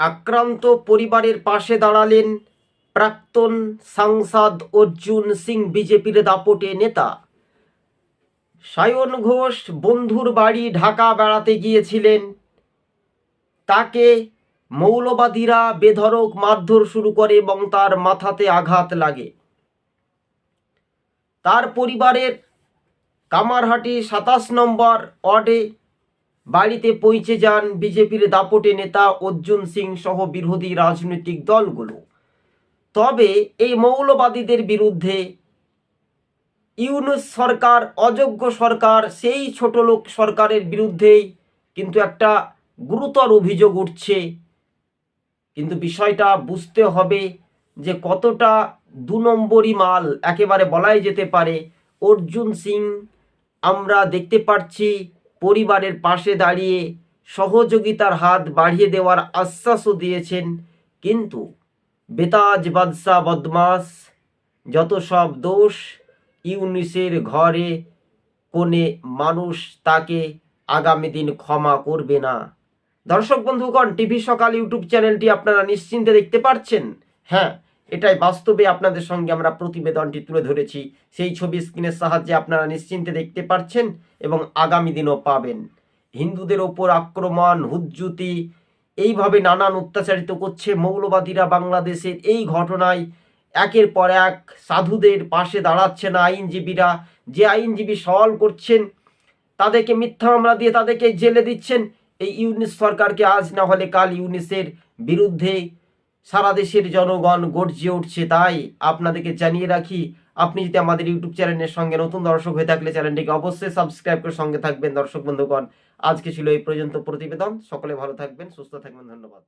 আক্রান্ত পরিবারের পাশে দাঁড়ালেন প্রাক্তন সাংসদ অর্জুন সিং, বিজেপির দাপটে নেতা। সায়ন ঘোষ বন্ধুর বাড়ি ঢাকা বেড়াতে গিয়েছিলেন। তাকে মৌলবাদীরা বেধড়ক মারধর শুরু করে এবং তার মাথাতে আঘাত লাগে। তার পরিবারের কামারহাটি সাতাশ নম্বর ওয়ার্ডে বাড়িতে পৌঁছে যান বিজেপির দাপটে নেতা অর্জুন সিং সহ বিরোধী রাজনৈতিক দলগুলো। তবে এই মৌলবাদীদের বিরুদ্ধে ইউনুস সরকার, অযোগ্য সরকার, সেই ছোট লোক সরকারের বিরুদ্ধেই কিন্তু একটা গুরুতর অভিযোগ উঠছে। কিন্তু বিষয়টা বুঝতে হবে যে কতটা দু নম্বরই মাল, একেবারে বলাই যেতে পারে। অর্জুন সিং, আমরা দেখতে পাচ্ছি পরিবারের পাশে দাঁড়িয়ে সহযোগিতার হাত বাড়িয়ে দেওয়ার আশ্বাসও দিয়েছেন। কিন্তু বেতাজ বাদশাহ বদমাস, যত সব দোষ ইউনিসের ঘরে, কোণে মানুষ তাকে আগামী দিন ক্ষমা করবে না। দর্শক বন্ধুগণ, টিভি সকাল ইউটিউব চ্যানেলটি আপনারা নিশ্চিন্তে দেখতে পাচ্ছেন হ্যাঁ এটাই বাস্তবে আপনাদের সঙ্গে আমরা প্রতিবেদনটি তুলে ধরেছি। সেই ছবি স্ক্রিনের সাহায্যে আপনারা নিশ্চিন্তে দেখতে পাচ্ছেন এবং আগামী দিনও পাবেন। হিন্দুদের ওপর আক্রমণ, হুজ্জুতি, এইভাবে নানান অত্যাচারিত করছে মৌলবাদীরা বাংলাদেশের এই ঘটনায়। একের পর এক সাধুদের পাশে দাঁড়াচ্ছে না আইনজীবীরা। যে আইনজীবী সওয়াল করছেন, তাদেরকে মিথ্যা মামলা দিয়ে তাদেরকে জেলে দিচ্ছেন। এই ইউনিস সরকারকে আজ না হলে কাল ইউনিসের বিরুদ্ধে সারা দেশের জনগণ গর্জে উঠছে, তাই আপনাদেরকে জানিয়ে রাখি, আপনি যদি আমাদের ইউটিউব চ্যানেলের সঙ্গে নতুন দর্শক হয়ে থাকলে চ্যানেলটিকে অবশ্যই সাবস্ক্রাইব করে সঙ্গে থাকবেন। দর্শক বন্ধুগণ, আজকে ছিল এই পর্যন্ত প্রতিবেদন। সকলে ভালো থাকবেন, সুস্থ থাকবেন, ধন্যবাদ।